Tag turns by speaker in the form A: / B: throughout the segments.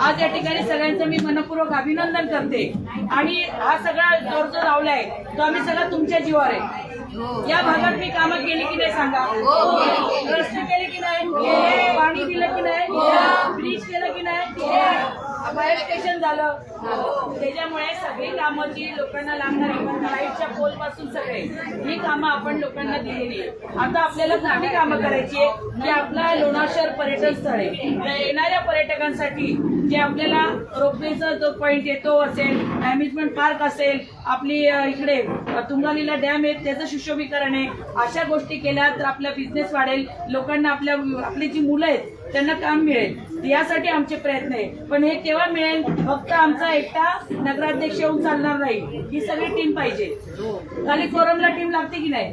A: आज या ठिकाणी सगळ्यांचं मी मनपूर्वक अभिनंदन करते. आणि हा सगळा जोर जो लावलाय तो आम्ही सगळा तुमच्या जीवावर आहे. या भागात मी कामं केली की नाही सांगा रस्ते केले की नाही पाणी दिलं की नाही ब्रिज केलं की नाही फायर स्टेशन झालं. त्याच्यामुळे सगळी कामं जी लोकांना लागणार म्हणजे लाईटच्या पोलपासून सगळे ही कामं आपण लोकांना दिलेली आहे आता आपल्याला नवी कामं करायची आहे की आपला लोणार शहर पर्यटन स्थळ आहे. येणाऱ्या पर्यटकांसाठी जे आपल्याला रोपवेचा जो पॉईंट येतो असेल अम्युजमेंट पार्क असेल आपली इकडे तुंगालीला डॅम आहे त्याचं सुशोभीकरण आहे अशा गोष्टी केल्या तर आपला बिझनेस वाढेल. लोकांना आपल्या आपली जी मुलं आहेत त्यांना काम मिळेल. यासाठी आमचे प्रयत्न आहे. पण हे केव्हा मिळेल? फक्त आमचा एकटा नगराध्यक्ष येऊन चालणार नाही. ही सगळी टीम पाहिजे. खाली कोरमला टीम लागते की नाही?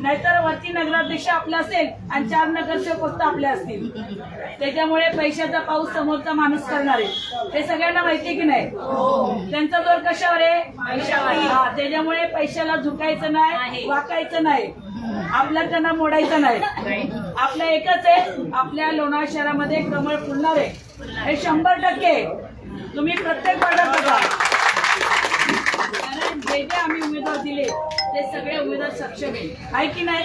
A: नाहीतर वरती नगराध्यक्ष आपला असेल आणि चार नगरसेवक फक्त आपले असतील. त्याच्यामुळे पैशाचा पाऊस समोरचा माणूस करणार आहे. हे सगळ्यांना माहितीये की नाही? त्यांचा जोर कशावर आहे? हा, त्याच्यामुळे पैशाला झुकायचं नाही वाकायचं नाही. आपला त्यांना मोडायचं नाही. आपलं एकच आहे आपल्या लोणार शहरामध्ये कमळ फुलणार आहे. हे शंभर टक्के तुम्ही प्रत्येक वार्डात बघा. कारण जे जे आम्ही उमेदवार दिले ते सगळे उमेदवार सक्षम आहे आहे की नाही?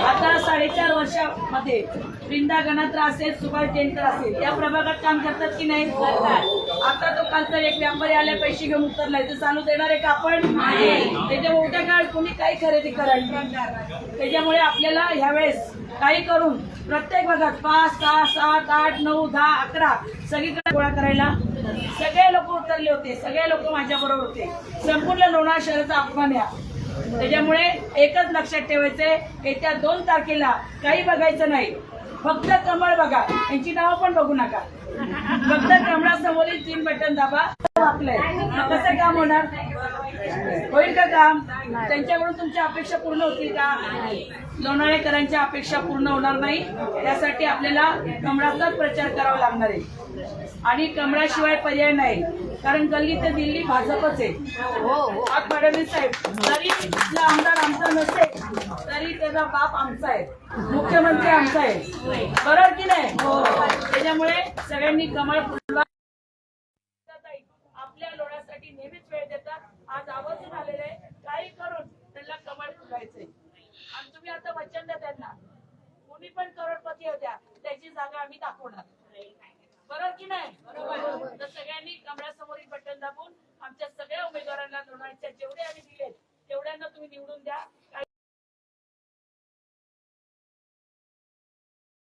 A: आता साडेचार वर्षामध्ये वृंदा गणात्र असेल सुभाष जयंकर असेल या प्रभागात काम करतात की नाही? करतात. आता तो कालचा एक व्यापारी आल्या पैसे घेऊन उतरलाय. तर चालू देणार आहे का आपण त्याच्यामुळे उद्या काळ कोणी काही खरेदी करायची त्याच्यामुळे आपल्याला ह्यावेळेस काही करून प्रत्येक भागात पाच सहा सात आठ नऊ दहा अकरा सगळीकडे गोळा करायला सगळे लोक उतरले होते. सगळे लोक माझ्या बरोबर होते. संपूर्ण लोणार शहराचा अपमान या त्याच्यामुळे एकच लक्षात ठेवायचंय येत्या दोन तारखेला काही बघायचं नाही. फक्त कमळ बघा. यांची नावं पण बघू नका. फक्त कमळासमोरील तीन बटन दाबा. आपलंय. कसं काम होणार? होईल का काम? त्यांच्याकडून तुमच्या अपेक्षा पूर्ण होतील का? लोणाळेकरांच्या अपेक्षा पूर्ण होणार नाही. त्यासाठी आपल्याला कमळाचाच प्रचार करावा लागणार आहे. आणि कमळाशिवाय पर्याय नाही. कारण गल्ली ते दिल्ली भाजपच आहे. आज फडणवीस साहेब जरी इथला आमदार आमचा नसेल तरी त्याचा बाप आमचा आहे. मुख्यमंत्री आमचा आहे. बरोबर की नाही? त्याच्यामुळे सगळ्यांनी कमळ फुलवा. आपल्या लोण्यासाठी नेहमीच आज आवाज झालेले आहे. काही करून त्यांना कमळ फुलायचंय आणि तुम्ही आता वचन द्या त्यांना. कोणी पण करोडपती होत्या त्याची जागा आम्ही दाखवणार. बरोबर की नाही? बरोबर. तर सगळ्यांनी कमळासमोरील बटन दाबून आमच्या सगळ्या उमेदवारांना जेवढे आम्ही दिलेत तेवढ्यांना तुम्ही निवडून द्या.